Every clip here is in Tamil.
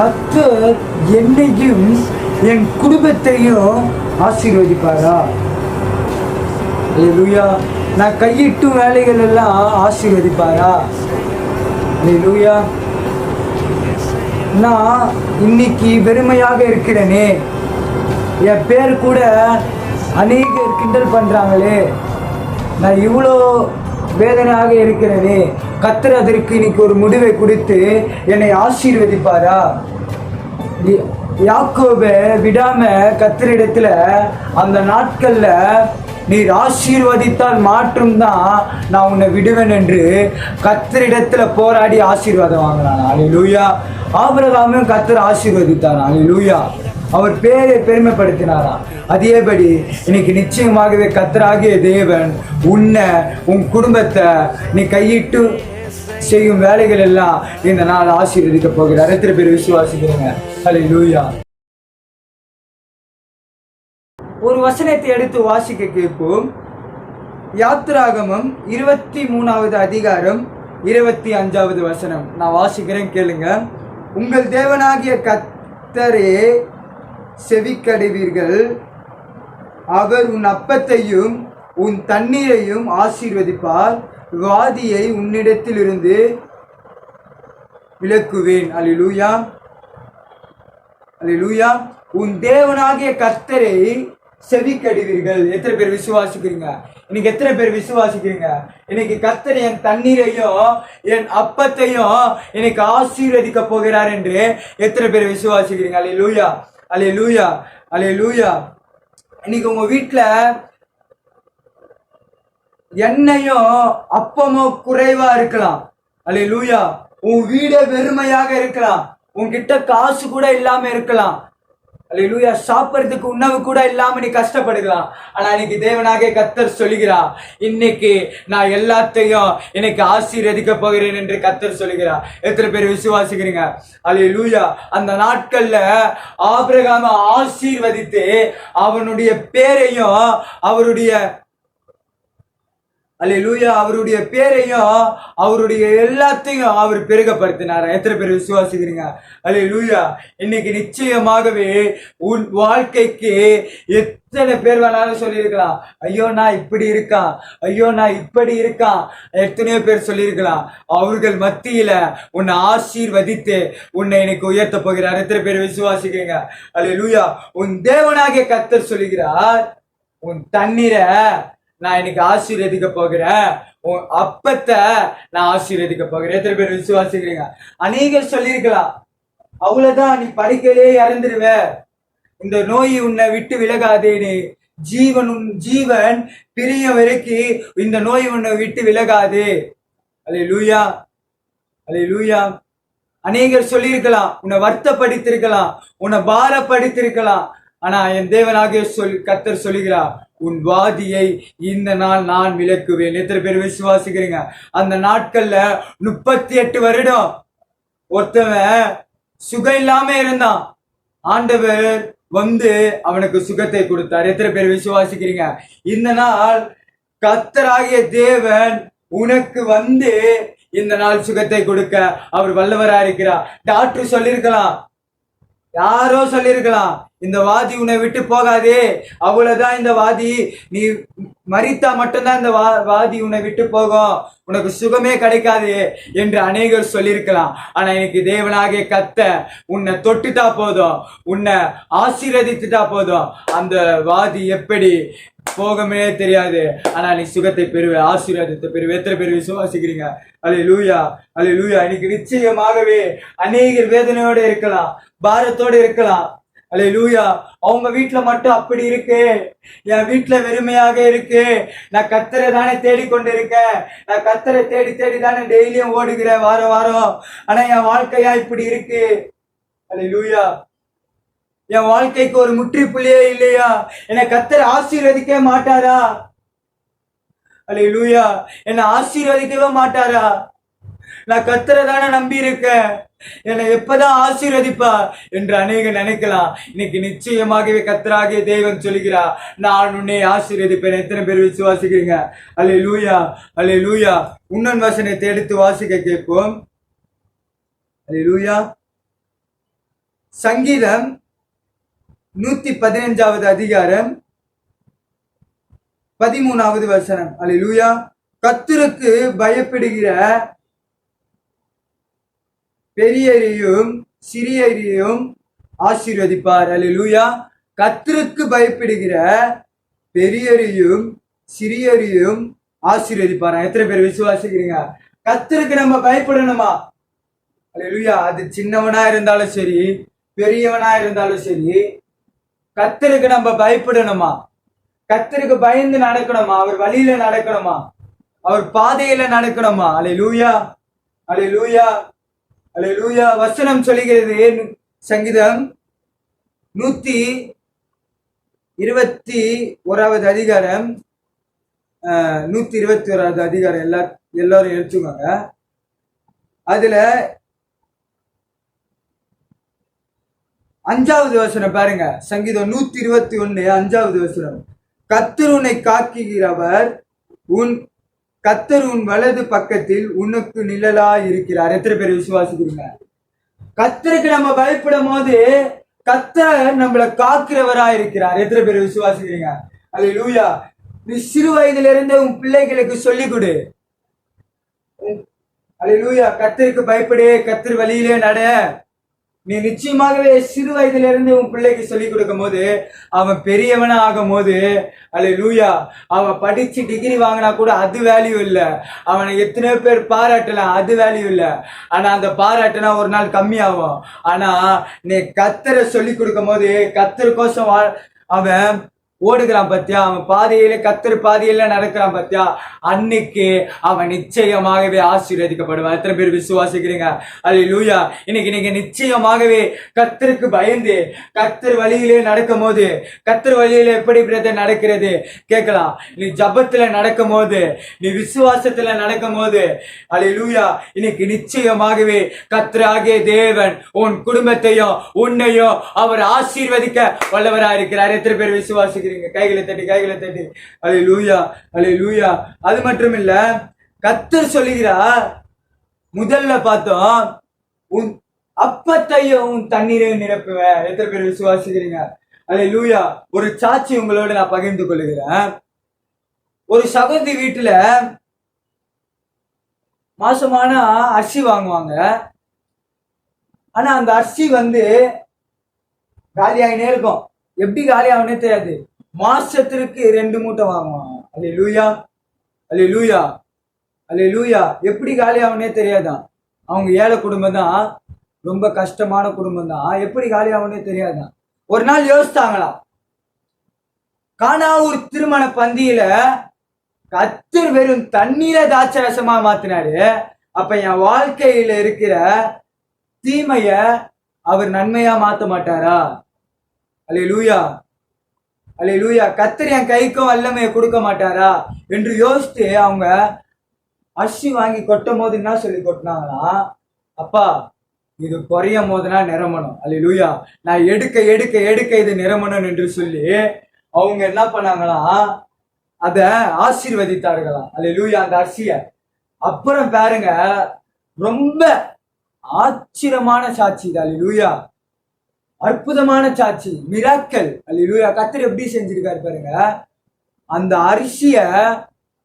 கத்தர் என்னையும் என் குடும்பத்தையும் ஆசீர்வதிப்பாரா? லூயா நான் கையிட்டும் வேலைகள் எல்லாம் ஆசீர்வதிப்பாரா? லூயா நான் இன்னைக்கு பெருமையாக இருக்கிறேனே. என் பேர் கூட அநேகர் கிண்டல் பண்ணுறாங்களே நான் இவ்வளோ வேதனையாக இருக்கிறேனே. கத்தர் அதற்கு இன்னைக்கு ஒரு முடிவை கொடுத்து என்னை ஆசீர்வதிப்பாரா? யாக்கோபை விடாம கத்திரிடத்துல அந்த நாட்கள்ல நீர் ஆசீர்வதித்தால் மாற்றம்தான் நான் உன்னை விடுவேன் என்று கத்தரிடத்துல போராடி ஆசீர்வாதம் வாங்கினான். அலிலூயா ஆபிரகாமையும் கத்தர் அலி லூயா அவர் பேரை பெருமைப்படுத்தினாராம் அதேபடி இன்னைக்கு நிச்சயமாகவே கத்தராகிய தேவன் உன்னை உன் குடும்பத்தை நீ கையிட்டு செய்யும் வேலைகள் எல்லாம் இந்த நாள் ஆசீர்வதிக்க போகிறார். எத்தனை பேர் விசுவாசிக்கிறீங்க? லூயா ஒரு வசனத்தை எடுத்து வாசிக்க கேட்போம். யாத்திராகமம் இருபத்தி மூணாவது அதிகாரம் இருபத்தி அஞ்சாவது வசனம். நான் வாசிக்கிறேன் கேளுங்க. உங்கள் தேவனாகிய கத்தரே செவிக்கடைவீர்கள். அவர் உன் அப்பத்தையும் உன் தண்ணீரையும் ஆசீர்வதிப்பார். வாதியை உன்னிடத்திலிருந்து விலக்குவேன். அல்லேலூயா. அல்லேலூயா. உன் தேவனாகிய கர்த்தரை செவிக்கடிவீர்கள். எத்தனை பேர் விசுவாசிக்கிறீங்க? இன்னைக்கு எத்தனை பேர் விசுவாசிக்கிறீங்க? இன்னைக்கு கர்த்தர் என் தண்ணீரையும் என் அப்பத்தையும் இன்னைக்கு ஆசீர்வதிக்க போகிறார் என்று எத்தனை பேர் விசுவாசிக்கிறீங்க? அலே லூயா அலே லூயா அலே லூயா இன்னைக்கு உங்க வீட்டில் எண்ணெயும் அப்பமும் குறைவா இருக்கலாம். அலே லூயா உன் வீடே வெறுமையாக இருக்கலாம். உன்கிட்ட காசு கூட இல்லாம இருக்கலாம். அல்லா லூயா சாப்பிட்றதுக்கு உணவு கூட இல்லாம நீ கஷ்டப்படுகிறான் ஆனா இன்னைக்கு தேவனாக கத்தர் சொல்லுகிறா. இன்னைக்கு நான் எல்லாத்தையும் இன்னைக்கு ஆசீர்வதிக்க போகிறேன் என்று கத்தர் சொல்லுகிறா. எத்தனை பேர் விசுவாசிக்கிறீங்க? அல்ல லூயா அந்த நாட்கள்ல ஆபிரகாம ஆசீர்வதித்து அவனுடைய பேரையும் அவருடைய அல்லேலூயா அவருடைய பேரையும் அவருடைய எல்லாத்தையும் அவர் பெருகப்படுத்தினார். எத்தனை பேர் விசுவாசிக்கிறீங்க? அல்லேலூயா இன்னைக்கு நிச்சயமாகவே உன் வாழ்க்கைக்கு எத்தனை பேர் வேணாலும் சொல்லியிருக்கலாம். ஐயோ நான் இப்படி இருக்கான். ஐயோ நான் இப்படி இருக்கான். எத்தனையோ பேர் சொல்லியிருக்கலாம். அவர்கள் மத்தியில உன்னை ஆசீர்வதித்து உன்னை இன்னைக்கு உயர்த்த போகிறார். எத்தனை பேர் விசுவாசிக்கிறீங்க? அல்லேலூயா உன் தேவனாகிய கத்தர் சொல்லுகிறார் உன் தண்ணீரை நான் இன்னைக்கு ஆசீர்வதிக்க போகிறேன். உன் அப்பத்தை நான் ஆசீர்வதிக்க போகிறேன். எத்தனை பேர் விசுவாசிக்கிறீங்க? அநேகர் சொல்லியிருக்கலாம். அவ்வளவுதான் நீ படிக்கலே இறந்துருவ. இந்த நோய் உன்னை விட்டு விலகாதே நீ. ஜீவன் உன் ஜீவன் பிரிய வரைக்கும் இந்த நோய் உன்னை விட்டு விலகாது. அலே லூயா அலே லூயா அநேகர் சொல்லியிருக்கலாம். உன்னை வருத்தப்படுத்திருக்கலாம் உன்னை பாரப்படுத்திருக்கலாம் ஆனா என் தேவனாகிய சொல் கத்தர் சொல்லுகிறார் உன் வாதியை இந்த நாள் நான் விளக்குவேன் எத்தனை பேர் விசுவாசிக்கிறீங்க? அந்த நாட்கள்ல முப்பத்தி எட்டு வருடம் ஒருத்தவன் சுகம் இல்லாம இருந்தான். ஆண்டவர் வந்து அவனுக்கு சுகத்தை கொடுத்தார். எத்தனை பேர் விசுவாசிக்கிறீங்க? இந்த நாள் கத்தராகிய தேவன் உனக்கு வந்து இந்த நாள் சுகத்தை கொடுக்க அவர் வல்லவரா இருக்கிறார் டாக்டர் சொல்லியிருக்கலாம். யாரோ சொல்லியிருக்கலாம். இந்த வாதி உன்னை விட்டு போகாதே. அவ்வளவுதான் இந்த வாதி. நீ மறித்தா மட்டும்தான் இந்த வா வாதி உன்னை விட்டு போகும். உனக்கு சுகமே கிடைக்காது என்று அநேகர் சொல்லியிருக்கலாம். ஆனா எனக்கு தேவனாகிய கத்த உன்னை தொட்டுட்டா போதும். உன்னை ஆசீர்வதித்துட்டா போதும். அந்த வாதி எப்படி போகமே தெரியாது. ஆனா நீ சுகத்தை பெறுவ ஆசீர்வாதத்தை பெறுவ. எத்தனை பேர் விசுவாசிக்கிறீங்க? அலே லூயா அலே லூயா இன்னைக்கு நிச்சயமாகவே அநேகர் வேதனையோட இருக்கலாம் பாரத்தோட இருக்கலாம். அலே லூயா அவங்க வீட்டில் மட்டும் அப்படி இருக்கு. என் வீட்டில் வெறுமையாக இருக்கு. நான் கத்தரை தானே தேடிக்கொண்டு இருக்கேன் நான் கத்தரை தேடி தேடி தானே டெய்லியும் ஓடுகிறேன் வாரம் வாரம். ஆனால் என் வாழ்க்கையா இப்படி இருக்கு. அலே லூயா என் வாழ்க்கைக்கு ஒரு முற்றுப்புள்ளியே இல்லையா? என்னை கத்தரை ஆசீர்வதிக்கவே மாட்டாரா? அலே லூயா என்னை ஆசீர்வதிக்கவே மாட்டாரா? நான் கத்துறதான நம்பி இருக்கேன் என்னை எப்பதான் ஆசீர்வதிப்பா என்று அநேக நினைக்கலாம். இன்னைக்கு நிச்சயமாகவே கத்தராகிய தெய்வம் சொல்லுகிறா நான் உன்னை ஆசீர்வதிப்பேன். எத்தனை பேர் விசுவாசிக்கிறீங்க? அல்லே லூயா அல்லே லூயா உன்னன் வசனத்தை எடுத்து வாசிக்க கேட்போம். அல்லே லூயா சங்கீதம் நூத்தி பதினஞ்சாவது அதிகாரம் பதிமூணாவது வசனம். அல்லேலூயா கர்த்தருக்கு பயப்படுகிற பெரியரையும் சிறியரையும் ஆசீர்வதிப்பார். அல்லேலூயா கத்திற்கு பயப்படுகிற பெரியரையும் சிறியரையும் ஆசீர்வதிப்பார். எத்தனை பேர் விசுவாசிக்கிறீங்க? கத்திற்கு நம்ம பயப்படணுமா? அல்லேலூயா அது சின்னவனா இருந்தாலும் சரி பெரியவனா இருந்தாலும் சரி கத்திற்கு நம்ம பயப்படணுமா? கத்திற்கு பயந்து நடக்கணுமா? அவர் வழியில நடக்கணுமா? அவர் பாதையில நடக்கணுமா? அலை லூயா அலை லூயா அலையூயா வசனம் சொல்கிறது சங்கீதம் நூத்தி இருபத்தி ஓராவது அதிகாரம் நூத்தி இருபத்தி ஓராவது அதிகாரம். எல்லா எல்லாரும் எடுத்துக்கோங்க. அதுல அஞ்சாவது வசனம் பாருங்க. சங்கீதம் நூத்தி இருபத்தி ஒண்ணு அஞ்சாவது வசனம். கத்தர் உன்னை காக்குகிறவர் உன் கத்தர் உன் வலது பக்கத்தில் உனக்கு நிழலா இருக்கிறார் எத்தனை பேர் விசுவாசிக்கிறீங்க? கத்தருக்கு நம்ம பயப்படும் போது கத்தர் நம்மளை காக்கிறவரா இருக்கிறார் எத்தனை பேர் விசுவாசிக்கிறீங்க? அது லூயா நீ சிறு வயதுல இருந்து உன் பிள்ளைகளுக்கு சொல்லிக் கொடு. அல்லேலூயா கத்தருக்கு பயப்படு. கத்தர் வழியிலே நட. நீ நிச்சயமாகவே சிறு வயதுல இருந்து உன் பிள்ளைக்கு சொல்லி கொடுக்கும் போது அவன் பெரியவனா ஆகும் போது அல்லேலூயா அவன் படிச்சு டிகிரி வாங்கினா கூட அது வேல்யூ இல்ல. அவனை எத்தனையோ பேர் பாராட்டலாம் அது வேல்யூ இல்ல. ஆனா அந்த பாராட்டுனா ஒரு நாள் கம்மியாகும். ஆனா நீ கத்தரை சொல்லி கொடுக்கும் போது கத்தருக்கோசம் அவன் ஓடுகிறான் பாத்தியா? அவன் பாதையில கத்திர பாதையில நடக்கிறான் பாத்தியா? அன்னைக்கு அவன் நிச்சயமாகவே ஆசீர்வதிக்கப்படுவான். எத்தனை பேர் விசுவாசிக்கிறீங்க? அல்ல லூயா இன்னைக்கு நீங்க நிச்சயமாகவே கத்தருக்கு பயந்து கத்தர் வழியிலே நடக்கும் போது கத்தர் வழியில எப்படி பிரதர் நடக்கிறது? கேட்கலாம். நீ ஜபத்துல நடக்கும் போது நீ விசுவாசத்துல நடக்கும் போது அல்ல லூயா இன்னைக்கு நிச்சயமாகவே கத்தராகிய தேவன் உன் குடும்பத்தையும் உன்னையும் அவர் ஆசீர்வதிக்க வல்லவரா இருக்கிறார் எத்தனை பேர் விசுவாசிக்கிறீங்க? கைகளை தட்டி கைகளை தட்டி. அலை லூயா அலை லூயா அது மட்டும் இல்ல கத்தர் சொல்லுகிறார் முதல்ல பார்த்தோம் உன் அப்பத்தையும் உன் தண்ணீரையும் நிரப்புவேன் எத்தனை பேர் விசுவாசிக்கிறீங்க? அலை லூயா ஒரு சாட்சி உங்களோட நான் பகிர்ந்து கொள்கிறேன். ஒரு சகோதரி வீட்டுல மாசமான அரிசி வாங்குவாங்க. ஆனா அந்த அரிசி வந்து காலியாகினே இருக்கும். எப்படி காலியாகனே தெரியாது. மாசத்திற்கு ரெண்டு மூட்டை வாங்குவாங்க அல்ல லூயா அல்ல லூயா அல்ல லூயா எப்படி காலியாகுனே தெரியாதான். அவங்க ஏழை குடும்பம் தான். ரொம்ப கஷ்டமான குடும்பம் தான். எப்படி காலியாகுனே தெரியாதான். ஒரு நாள் யோசித்தாங்களா காணாவூர் திருமண பந்தியில கத்தர் வெறும் தண்ணீரை தாட்சரசமா மாத்தினாரு. அப்ப என் வாழ்க்கையில இருக்கிற தீமைய அவர் நன்மையா மாத்த மாட்டாரா? அல்ல லூயா அலே லூயா கத்தர் என் கைக்கும் வல்லமையை கொடுக்க மாட்டாரா? என்று யோசித்து அவங்க அரிசி வாங்கி கொட்டும் போது என்ன சொல்லி கொட்டினாங்களாம் அப்பா இது குறையும் போதுனா நிரம்பணும். அல்ல லூயா நான் எடுக்க எடுக்க எடுக்க இது நிரம்பணும் என்று சொல்லி அவங்க என்ன பண்ணாங்களாம் அதை ஆசீர்வதித்தார்களாம் அல்ல லூயா அந்த அரிசிய. அப்புறம் பாருங்க ரொம்ப ஆச்சரியமான சாட்சி இது. அல்ல லூயா அற்புதமான சாட்சி மிராக்கல் அல்ல கத்தர் எப்படி செஞ்சிருக்காரு பாருங்க. அந்த அரிசிய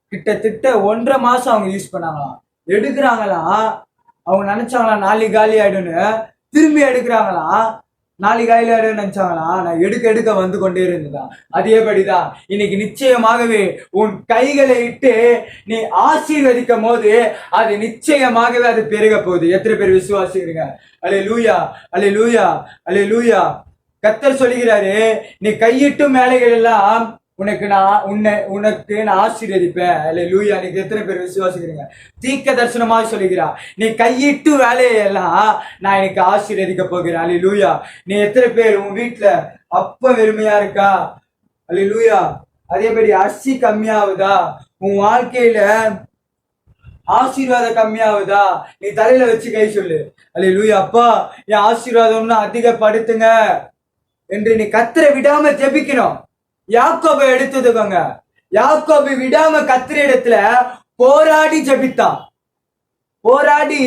கிட்டத்தட்ட ஒன்றரை மாசம் அவங்க யூஸ் பண்ணாங்களாம். எடுக்கிறாங்களாம். அவங்க நினைச்சாங்களாம் நாளைக்கு காலி ஆயிடும்னு. திரும்பி எடுக்கிறாங்களாம். நாளைக்கு கையில ஆயிடும்னு நான் எடுக்க எடுக்க வந்து கொண்டே இருந்ததான் அதேபடிதான் இன்னைக்கு நிச்சயமாகவே உன் கைகளை இட்டு நீ ஆசீர்வதிக்கும் போது அது நிச்சயமாகவே அது பெருக போகுது. எத்தனை பேர் விசுவாசிக்கிறீங்க? அலே லூயா அலே லூயா அலே லூயா கத்தர் சொல்லுகிறாரு நீ கையிட்டும் வேலைகள் எல்லாம் உனக்கு நான் உன்னை உனக்கு நான் ஆசீர்வதிப்பேன். அல்ல லூயா நீங்க எத்தனை பேர் விசுவாசிக்கிறீங்க? தீக்க தரிசனமாக சொல்லுகிறா. நீ கையிட்டு வேலையெல்லாம் நான் எனக்கு ஆசீர்வதிக்க போகிறேன். அல்ல லூயா நீ எத்தனை பேர் உன் வீட்டுல அப்ப வெறுமையா இருக்கா? அல்ல லூயா அதேபடி அரிசி கம்மியாகுதா? உன் வாழ்க்கையில ஆசீர்வாதம் கம்மியாகுதா? நீ தலையில வச்சு கை சொல்லு. அல்ல லூயா அப்பா என் ஆசீர்வாதம்னு அதிகப்படுத்துங்க. என்று நீ கத்திர விடாம ஜெபிக்கணும். யாக்கோபை எடுத்துக்கோங்க யாக்கோபை விடாம கத்திர இடத்துல போராடி ஜெபித்தான் போராடி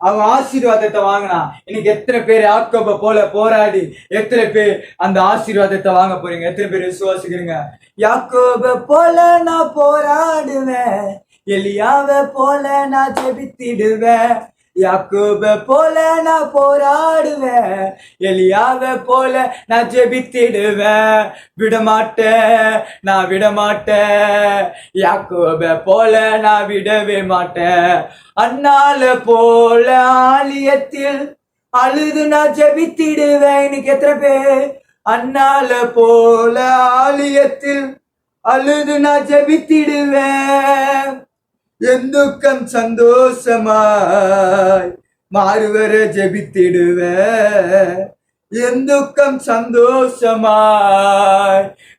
அவன் ஆசீர்வாதத்தை வாங்கினான் இன்னைக்கு எத்தனை பேர் யாக்கோப போல போராடி எத்தனை பேர் அந்த ஆசீர்வாதத்தை வாங்க போறீங்க? எத்தனை பேர் விசுவாசிக்கிறீங்க? யாக்கோப போல நான் போராடுவேன் எலியாவ போல நான் ஜெபித்திடுவேன். யாக்கோப போல நான் போராடுவேன் எலியாவ போல நான் ஜெபித்திடுவேன். விடமாட்டேன் நான் விடமாட்டேன். யாக்கோப போல நான் விடவே மாட்டேன். அண்ணால போல ஆலயத்தில் அழுது நான் ஜெபித்திடுவேன். இன்னைக்கு எத்தனை பேர்? அண்ணால போல ஆலயத்தில் அழுது நான் ஜெபித்திடுவேன். எந்துக்கம் சந்தோஷமாய் மாறுவர ஜெபித்திடுவேன் எந்துக்கம் சந்தோஷமாய்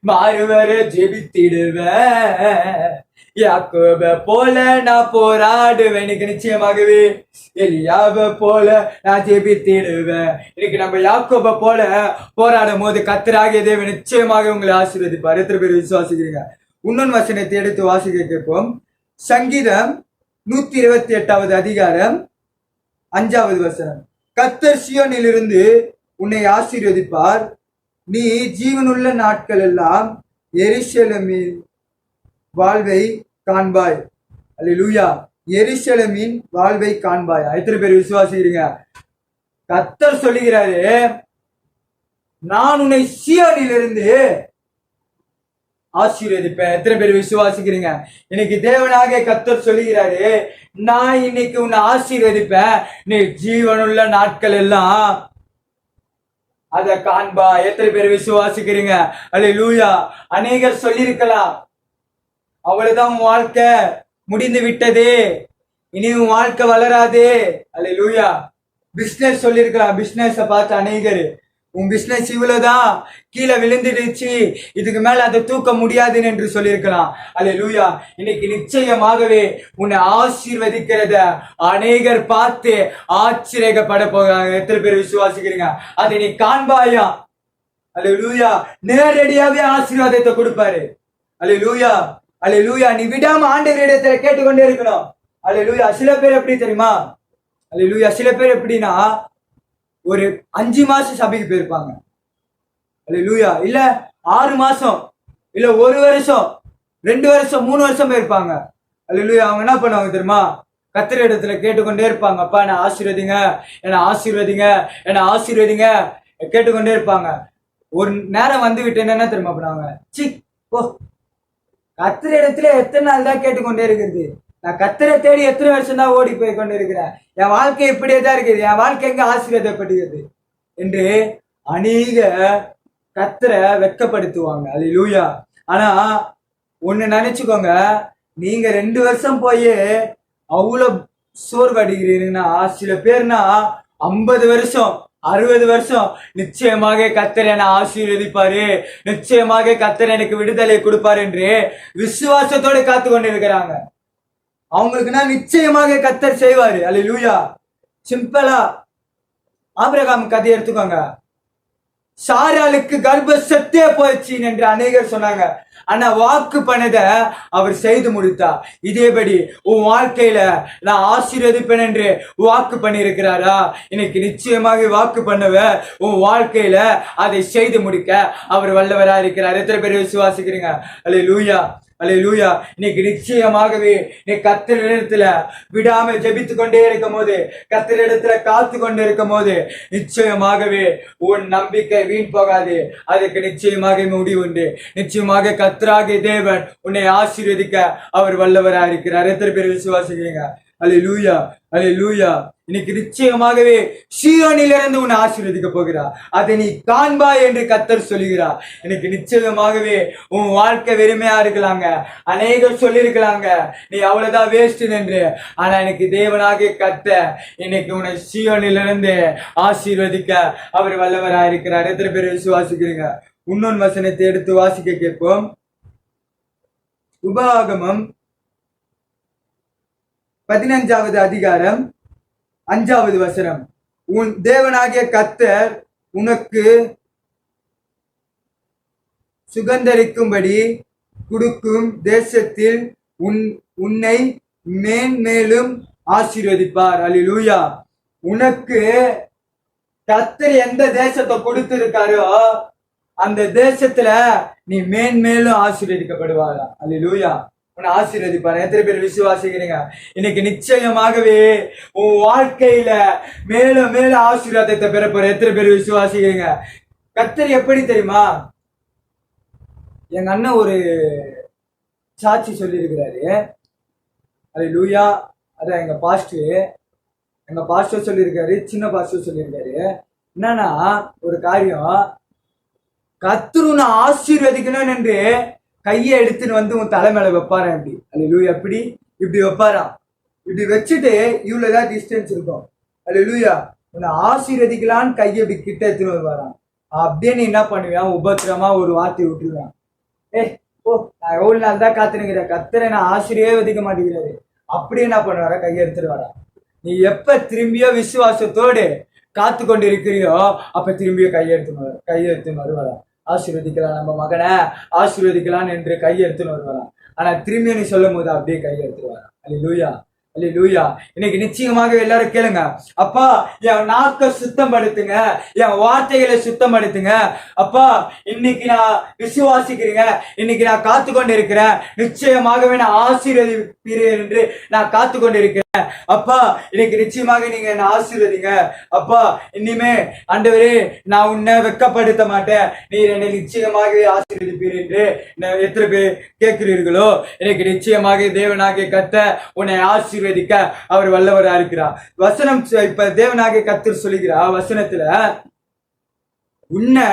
மாறுவர ஜெபித்திடுவேன் யாக்கோப போல நான் போராடுவேன் இன்னைக்கு நிச்சயமாகவே எலியாவ போல நான் ஜெபித்திடுவேன் இன்னைக்கு நம்ம யாக்கோப போல போராடும் போது கத்தராகிய தேவன் நிச்சயமாக உங்களை ஆசீர்வதிப்பார் எத்தனை பேர் விசுவாசிக்கிறீங்க இன்னொன்று வசனத்தை எடுத்து வாசிக்க கேட்போம் சங்கீதம் நூத்தி இருபத்தி எட்டாவது அதிகாரம் அஞ்சாவது வசனம். கத்தர் சியோனிலிருந்து உன்னை ஆசீர்வதிப்பார். நீ ஜீவனுள்ள நாட்கள் எல்லாம் எரிசலமின் வாழ்வை காண்பாய். அல்லேலூயா எரிசலமின் வாழ்வை காண்பாய்? எத்தனை பேர் விசுவாசிக்கிறீங்க? கத்தர் சொல்லுகிறாரு நான் உன்னை சியோனிலிருந்து ஆசீர்வதிப்பேன். எத்தனை பேர் விசுவாசிக்கிறீங்க? இன்னைக்கு தேவனாக கத்தர் சொல்லுகிறாரு நான் இன்னைக்கு உன்னை ஆசீர்வதிப்பேன். நீ ஜீவனுள்ள நாட்கள் எல்லாம் அத காண்பா. எத்தனை பேர் விசுவாசிக்கிறீங்க? அல்ல லூயா அநேகர் சொல்லியிருக்கலாம். அவ்வளவுதான் வாழ்க்கை முடிந்து விட்டது. இனி உன் வாழ்க்கை வளராது. அல்ல லூயா பிசினஸ் சொல்லியிருக்கலாம். பிஸ்னஸை பார்த்து அநேகர். உன் பிஸ்னஸ் இவ்வளவுதான். கீழே விழுந்துடுச்சு. இதுக்கு மேல அதை தூக்க முடியாதுன்னு என்று சொல்லியிருக்கலாம். அல்ல லூயா இன்னைக்கு நிச்சயமாகவே உன்னை ஆசீர்வதிக்கிறத அநேகர் பார்த்து ஆச்சரியப்பட போகிறாங்க. எத்தனை பேர் விசுவாசிக்கிறீங்க? அதை நீ காண்பாயா? அல்ல லூயா நேரடியாவே ஆசீர்வாதத்தை கொடுப்பாரு. அல்ல லூயா அல்ல லூயா நீ விடாம ஆண்டவரிடத்துல கேட்டுக்கொண்டே இருக்கணும். அல்ல லூயா சில பேர் எப்படி தெரியுமா? அல்ல லூயா சில பேர் எப்படின்னா ஒரு அஞ்சு மாசம் சபைக்கு போயிருப்பாங்க. அல்ல லூயா இல்ல ஆறு மாசம். இல்ல ஒரு வருஷம். ரெண்டு வருஷம் மூணு வருஷம் போயிருப்பாங்க. அல்ல லூயா அவங்க என்ன பண்ணுவாங்க தெரியுமா? கத்திர இடத்துல கேட்டுக்கொண்டே இருப்பாங்க. அப்பா என்னை ஆசீர்வதிங்க. என்னை ஆசீர்வதிங்க. என்னை ஆசீர்வதிங்க. கேட்டுக்கொண்டே இருப்பாங்க. ஒரு நேரம் வந்து விட்டு என்ன தெரியுமா பண்ணுவாங்க? சி போ. கத்திர இடத்துல எத்தனை நாள் தான் கேட்டுக்கொண்டே இருக்கிறது? நான் கத்தரை தேடி எத்தனை வருஷம் தான் ஓடி போய் கொண்டு இருக்கிறேன் என் வாழ்க்கை இப்படியே தான் இருக்குது. என் வாழ்க்கை எங்க ஆசீர்வாதப்படுகிறது? என்று அநேக கத்தரை வெக்கப்படுத்துவாங்க அது லூயா ஆனா ஒண்ணு நினைச்சுக்கோங்க. நீங்க ரெண்டு வருஷம் போய் அவ்வளோ சோர்வடைகிறீங்கன்னா சில பேர்னா ஐம்பது வருஷம் அறுபது வருஷம் நிச்சயமாக கத்தர் என்னை ஆசீர்வதிப்பாரு. நிச்சயமாக கத்தர் எனக்கு விடுதலை கொடுப்பார் என்று விசுவாசத்தோடு காத்து கொண்டு இருக்கிறாங்க அவங்களுக்குன்னா நிச்சயமாக கத்தர் செய்வாரு. அல்ல லூயா சிம்பிளா ஆபிரகாம் கதை எடுத்துக்கோங்க. சாராளுக்கு கர்ப்ப செத்தே போச்சு என்று அநேகர் சொன்னாங்க. ஆனா வாக்கு பண்ணத அவர் செய்து முடித்தா இதேபடி உன் வாழ்க்கையில நான் ஆசீர்வதிப்பேன் என்று வாக்கு பண்ணியிருக்கிறாரா? இன்னைக்கு நிச்சயமாக வாக்கு பண்ணவ. உன் வாழ்க்கையில அதை செய்து முடிக்க அவர் வல்லவரா இருக்கிறார். எத்தனை பேர் விசுவாசிக்கிறீங்க? அல்ல லூயா அல்ல லூயா இன்னைக்கு நிச்சயமாகவே நீ கத்திர இடத்துல விடாம ஜபித்து கொண்டே இருக்கும் போது கத்திர இடத்துல காத்து கொண்டு இருக்கும் போது நிச்சயமாகவே உன் நம்பிக்கை வீண் போகாது. அதுக்கு நிச்சயமாக முடிவு உண்டு. நிச்சயமாக கத்தராகிய தேவன் உன்னை ஆசீர்வதிக்க அவர் வல்லவரா இருக்கிறார் எத்தனை பேர் விசுவாசிக்கிறீங்க? அலே லூயா அலே லூயா இன்னைக்கு நிச்சயமாகவே சீரோனிலிருந்து உன்னை ஆசீர்வதிக்க போகிறார் அதை நீ காண்பாய் என்று கத்தர் சொல்லுகிறார் எனக்கு நிச்சயமாகவே உன் வாழ்க்கை வெறுமையா இருக்கலாங்க. அநேகர் சொல்லியிருக்கலாங்க. நீ அவ்வளவுதான் வேஸ்ட் என்று ஆனா எனக்கு தேவனாக கத்த இன்னைக்கு உன்னை சீரோனிலிருந்து ஆசீர்வதிக்க அவர் வல்லவரா இருக்கிறார். எத்தனை பேர் விசுவாசிக்கிறீங்க? இன்னொன்று வசனத்தை எடுத்து வாசிக்க கேட்போம். உபாகமம் பதினஞ்சாவது அதிகாரம் அஞ்சாவது வசனம். உன் தேவனாகிய கத்தர் உனக்கு சுகந்தரிக்கும்படி கொடுக்கும் தேசத்தில் உன் உன்னை மேன்மேலும் ஆசீர்வதிப்பார். அலிலூயா உனக்கு கத்தர் எந்த தேசத்தை கொடுத்திருக்காரோ அந்த தேசத்துல நீ மேன்மேலும் ஆசீர்வதிக்கப்படுவாரா? அலிலூயா லூயா உன்னை ஆசீர்வதிப்பாரு. எத்தனை பேர் விசுவாசிக்கிறீங்க? இன்னைக்கு நிச்சயமாகவே உன் வாழ்க்கையில மேலும் மேலும் ஆசீர்வாதத்தை பெற போற எத்தனை பேர் விசுவாசிக்கிறீங்க? கத்தர் எப்படி தெரியுமா? எங்க அண்ணன் ஒரு சாட்சி சொல்லியிருக்கிறாரு. அது லூயா அதான் எங்க பாஸ்டர் எங்க பாஸ்டர் சொல்லியிருக்காரு சின்ன பாஸ்டர் சொல்லியிருக்காரு. என்னன்னா ஒரு காரியம் கத்துருன்னு நான் ஆசீர்வதிக்கணும் என்று கையை எடுத்துன்னு வந்து உன் தலை மேல இப்படி அல்ல லூயா எப்படி இப்படி வைப்பாரா? இப்படி வச்சுட்டு இவ்வளவுதான் டிஸ்டன்ஸ் இருக்கும். அல்ல லூயா உன்னை ஆசீர்வதிக்கலான்னு கையை இப்படி கிட்ட எடுத்துன்னு வருவாராம். அப்படியே நீ என்ன பண்ணுவியான் உபத்திரமா ஒரு வார்த்தை விட்டுருவான் ஏ ஓ நான் எவ்வளவு நாள் தான் காத்துனுங்கிறேன் கத்தரை நான் ஆசிரியவே மாட்டேங்கிறாரு. அப்படியே என்ன பண்ணுவாரா? கையை எடுத்துட்டு வரா. நீ எப்ப திரும்பியோ விசுவாசத்தோடு காத்து கொண்டு இருக்கிறியோ அப்ப திரும்பியோ கையெடுத்து கையை எடுத்து வருவாரா ஆசீர்வதிக்கலாம் நம்ம மகனை ஆசீர்வதிக்கலாம் என்று கையெடுத்துன்னு வருவாராம் ஆனா திரும்பியும் நீ சொல்லும் போது அப்படியே கையெடுத்துட்டு வரா அல்ல லூயா அல்ல லூயா இன்னைக்கு நிச்சயமாக எல்லாரும் கேளுங்க. அப்பா என் நாக்க சுத்தம் படுத்துங்க என் வார்த்தைகளை சுத்தம் படுத்துங்க அப்பா இன்னைக்கு நான் விசுவாசிக்கிறீங்க. இன்னைக்கு நான் காத்து கொண்டு இருக்கிறேன் நிச்சயமாகவே நான் ஆசீர்வதிப்பீர்கள் என்று நான் காத்து கொண்டு இருக்கிறேன் அப்பா இன்னைக்கு நிச்சயமாக நீங்க என்ன ஆசீர்வதிங்க. அப்பா இனிமே ஆண்டவரே நான் உன்னை வெக்கப்படுத்த மாட்டேன். நீர் என்னை நிச்சயமாகவே ஆசீர்வதிப்பீர் என்று எத்தனை பேர் கேட்கிறீர்களோ எனக்கு நிச்சயமாக தேவனாகிய கத்த உன்னை ஆசீர்வதிக்க அவர் வல்லவரா இருக்கிறார். வசனம் இப்ப தேவனாகிய கத்தர் சொல்லுகிறா வசனத்துல உன்னை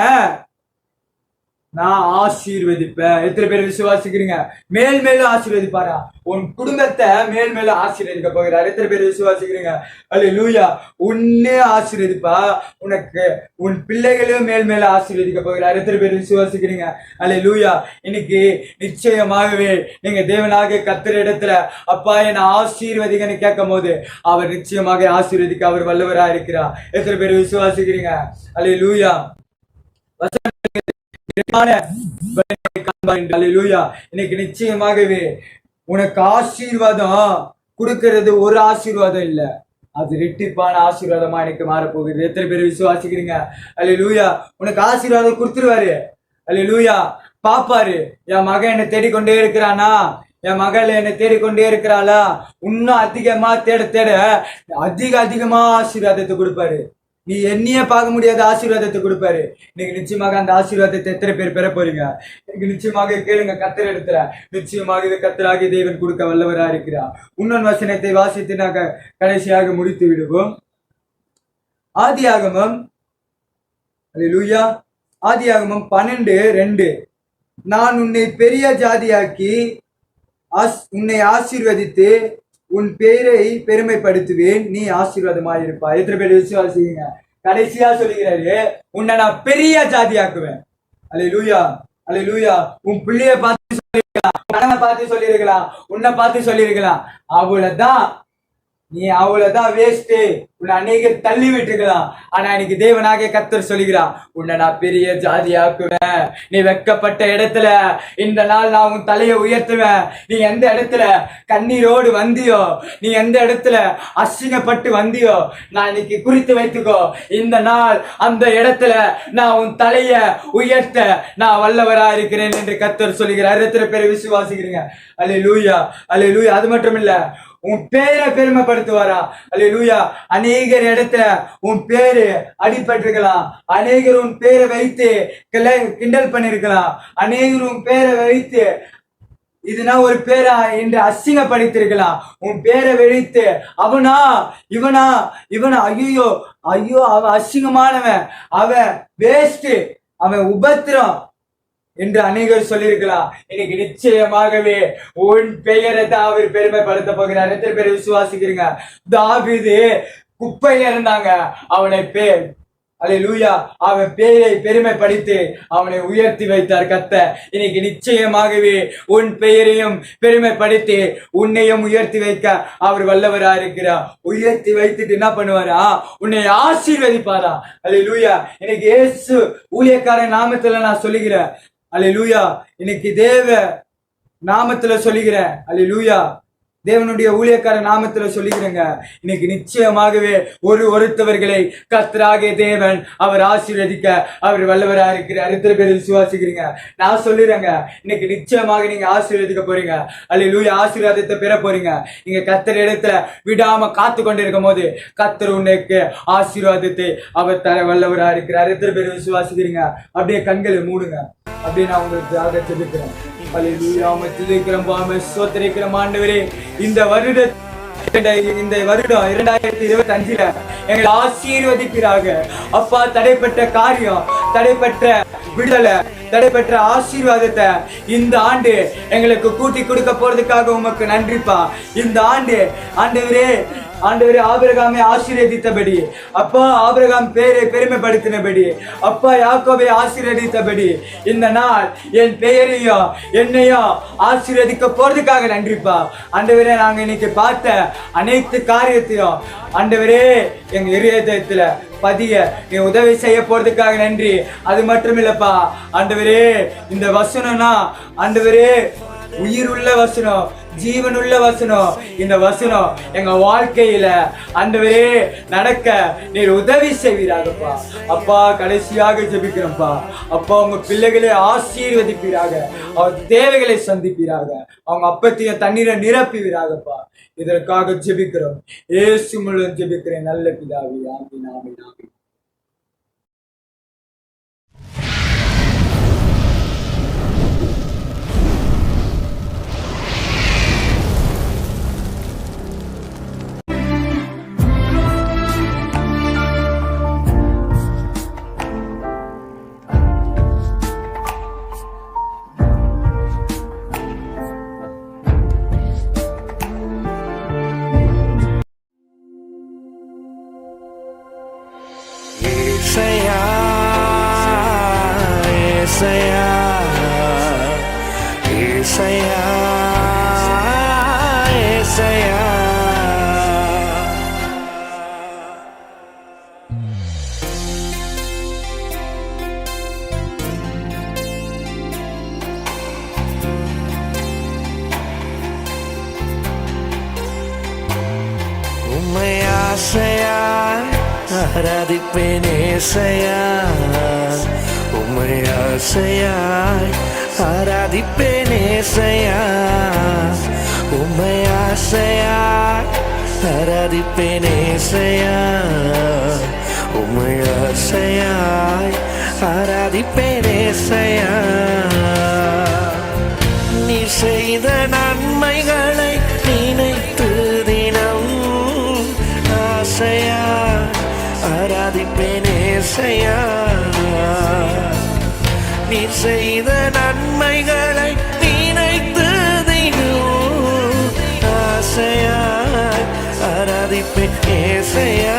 நான் ஆசீர்வதிப்பேன். எத்தனை பேர் விசுவாசிக்கிறீங்க? மேல் மேலும் ஆசீர்வதிப்பாரா? உன் குடும்பத்தை மேல் மேலும் ஆசீர்வதிக்க போகிறார். எத்தனை பேர் விசுவாசிக்கிறீங்க? அல்ல லூயா உன்னே ஆசீர்வதிப்பா. உனக்கு உன் பிள்ளைகளையும் மேல் மேல ஆசீர்வதிக்க போகிறார். எத்தனை பேர் விசுவாசிக்கிறீங்க? அல்ல லூயா இன்னைக்கு நிச்சயமாகவே நீங்க தேவனாக கத்துற இடத்துல அப்பா என்ன ஆசீர்வதிங்கன்னு கேட்கும் போது அவர் நிச்சயமாக ஆசீர்வதிக்க அவர் வல்லவரா இருக்கிறார் எத்தனை பேர் விசுவாசிக்கிறீங்க? அல்ல லூயா இன்னைக்கு நிச்சயமாகவே உனக்கு ஆசீர்வாதம் கொடுக்கிறது ஒரு ஆசீர்வாதம் இல்ல. அது ரெட்டிப்பான ஆசீர்வாதமா எனக்கு மாறப்போகுது. எத்தனை பேர் விசுவாசிக்கிறீங்க? அல்லேலூயா உனக்கு ஆசீர்வாதம் கொடுத்துருவாரு. அல்ல லூயா பாப்பாரு என் மகன் என்னை தேடிக்கொண்டே இருக்கிறானா? என் மகள் என்னை தேடிக்கொண்டே இருக்கிறாளா? இன்னும் அதிகமா தேட தேட. அதிக அதிகமா ஆசீர்வாதத்தை கொடுப்பாரு. நீ என்னையே பார்க்க முடியாத ஆசீர்வாதத்தை கொடுப்பாரு. இன்னைக்கு நிச்சயமாக அந்த ஆசீர்வாதத்தை எத்தனை பேர் பெற போறீங்க? இன்னைக்கு நிச்சயமாக கேளுங்க கத்தர் இடத்துல நிச்சயமாக இது கத்தராகி தேவன் கொடுக்க வல்லவரா இருக்கிறார். உன்னன் வசனத்தை வாசித்து நாங்க கடைசியாக முடித்து விடுவோம். ஆதி ஆகமம் லூயா ஆதி ஆகமம் பன்னெண்டு ரெண்டு. நான் உன்னை பெரிய ஜாதியாக்கி ஆஸ்- உன்னை ஆசீர்வதித்து உன் பேரை பெருமைப்படுத்துவேன். நீ ஆசீர்வாதமா இருப்பா எத்தனை பேர் விசுவாசிங்க கடைசியா சொல்லுகிறாரு உன்னை நான் பெரிய ஜாதியாக்குவேன். அல்ல லூயா அல்ல லூயா உன் பிள்ளைய பார்த்து சொல்லிருக்கலாம். கடனை பார்த்து சொல்லிருக்கலாம். உன்னை பார்த்து சொல்லிருக்கலாம். அவ்வளவுதான். நீ அவ்வளவுதான் வேஸ்ட் உன்னை அநேக தள்ளி விட்டுருக்கலாம் ஆனா இன்னைக்கு தேவனாக கத்தர் சொல்லுகிறான் உன்னை நான் பெரிய ஜாதியாக்குவேன். நீ வெக்கப்பட்ட இடத்துல இந்த நாள் நான் உன் தலையை உயர்த்துவேன். நீ எந்த இடத்துல கண்ணீரோடு வந்தியோ நீ எந்த இடத்துல அசிங்கப்பட்டு வந்தியோ நான் இன்னைக்கு குறித்து வைத்துக்கோ இந்த நாள் அந்த இடத்துல நான் உன் தலைய உயர்த்த நான் வல்லவரா இருக்கிறேன் என்று கத்தர் சொல்லுகிறார். எத்தனை பேர் விசுவாசிக்கிறீங்க. அல்லே லூயா அலே லூயா அது மட்டும் இல்ல உன் பேரை பெருமைப்படுத்துவாரா? அல்லே லூயா அநேகர் இடத்துல உன் பேரு அடிபட்டிருக்கலாம். அநேகர் உன் பேரை வைத்து கிளை கிண்டல் பண்ணிருக்கலாம். அநேகர் உன் பேரை வைத்து இதுனா ஒரு பேரா என்று அசிங்கப்படுத்திருக்கலாம். உன் பேரை வெடித்து அவனா இவனா இவனா ஐயோ ஐயோ அவன் அசிங்கமானவன். அவன் வேஸ்ட் அவன் உபத்திரம். என்று அநேகர் சொல்லியிருக்கலாம் இன்னைக்கு நிச்சயமாகவே உன் பெயரை தான் அவர் பெருமைப்படுத்த போகிறார். எத்தனை பேர் விசுவாசிக்கிறீங்க? தாவிது குப்பையில இருந்தாங்க. அவனை பேர் அலை லூயா அவன் பேரை பெருமைப்படுத்தி அவனை உயர்த்தி வைத்தார் கத்த. இன்னைக்கு நிச்சயமாகவே உன் பெயரையும் பெருமைப்படுத்தி உன்னையும் உயர்த்தி வைக்க அவர் வல்லவரா இருக்கிறார். உயர்த்தி வைத்துட்டு என்ன பண்ணுவாரா? உன்னை ஆசீர்வதிப்பாரா? அலை லூயா இன்னைக்கு இயேசு ஊழியக்காரன் நாமத்துல நான் சொல்லுகிறேன். அலை லூயா இன்னைக்கு தேவ நாமத்துல சொல்லுகிறேன் அலை லூயா தேவனுடைய ஊழியக்கார நாமத்துல சொல்லிக்கிறேங்க. இன்னைக்கு நிச்சயமாகவே ஒரு ஒருத்தவர்களை கத்தராகிய தேவன் அவர் ஆசீர்வதிக்க அவர் வல்லவரா இருக்கிறார். எத்தனை பேர் விசுவாசிக்கிறீங்க நான் சொல்லிடுறேங்க இன்னைக்கு நிச்சயமாக நீங்க ஆசீர்வதிக்க போறீங்க. அல்ல லூய ஆசீர்வாதத்தை பெற போறீங்க. நீங்க கர்த்தர் இடத்துல விடாம காத்து கொண்டு இருக்கும் போது கத்தர் உன்னைக்கு ஆசீர்வாதத்தை அவர் தர வல்லவரா இருக்கிறார். எத்தனை பேர் விசுவாசிக்கிறீங்க அப்படியே கண்களை மூடுங்க. அப்படியே நான் உங்களுக்கு ஜெபிக்கிறேன் ஆண்டவரே. இந்த வருட இந்த வருடம் இரண்டாயிரத்தி இருபத்தி அஞ்சுல எங்களை ஆசீர்வதிப்பிறாக அப்பா தடைப்பட்ட காரியம் தடைப்பட்ட விடுதலை தடைப்பட்ட ஆசீர்வாதத்தை இந்த ஆண்டு எங்களுக்கு கூட்டி கொடுக்க போறதுக்காக உமக்கு நன்றிப்பா. இந்த ஆண்டு ஆண்டவரே ஆண்டவரே ஆபிரகாமை ஆசீர்வதித்தபடியே அப்பா ஆபிரகாம் பெயரை பெருமைப்படுத்தினபடி. அப்பா யாக்கோவை ஆசீர்வதித்தபடி. இந்த நாள் என் பெயரையும் என்னையும் ஆசீர்வதிக்க போறதுக்காக நன்றிப்பா. ஆண்டவரே நாங்க இன்னைக்கு பார்த்த அனைத்து காரியத்தையும் ஆண்டவரே எங்க இருதயத்துல பதிய நீ உதவி செய்ய போறதுக்காக நன்றி. அது மட்டும் இல்லப்பா ஆண்டவரே இந்த வசனம்னா ஆண்டவரே உயிர் உள்ள வசனம். ஜீவனுள்ள வசனம். இந்த வசனம் எங்க வாழ்க்கையில அந்தவரே நடக்க நீர் உதவி செய்வீராகப்பா. அப்பா கடைசியாக ஜெபிக்கிறோம்ப்பா அப்பா உங்க பிள்ளைகளை ஆசீர்வதிப்பீராக. அவர் தேவைகளை சந்திப்பீராக. அவங்க அப்பத்தையும் தண்ணீரை நிரப்புவீராகப்பா. இதற்காக ஜெபிக்கிறோம். ஏசு முழுவதும் ஜெபிக்கிறேன். நல்ல பிதாவி ஆமீன் ஆமீன் ஆமீன். ఏసయా ఏసయా ஆராதிப்பேன் ஏசையா உம்மை ஆசையாய் ஆராதிப்பேன் ஏசையா உம்மை ஆசையாய் ஆராதிப்பேன் ஏசையா உம்மை ஆசையாய் ஆராதிப்பேன் ஏசையா. நீ செய்த நன்மைகளை இசையா நீ செய்த நன்மைகளை நினைத்து ஆசையாய் ஆராதிப்பேன் ஏசையா?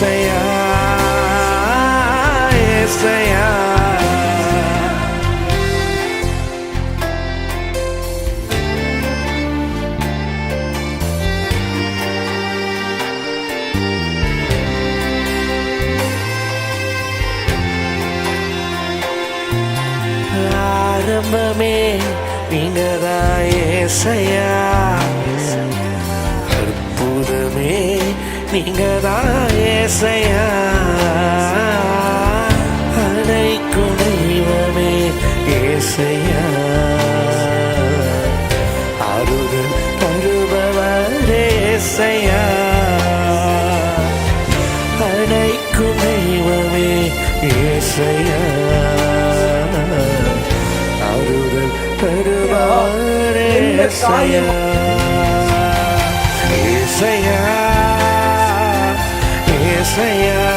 ஏசையா ஏசையா ஆரம்பமே நீங்கதான் ஏசையா. நீங்கதான் ஏசையா? அனைக்கும் தெய்வமே ஏசையா? அருள் தருபவர் ஏசையா? அனைக்கும் தெய்வமே ஏசையா? அருள் தருபவர் ஏசையா? Yeah.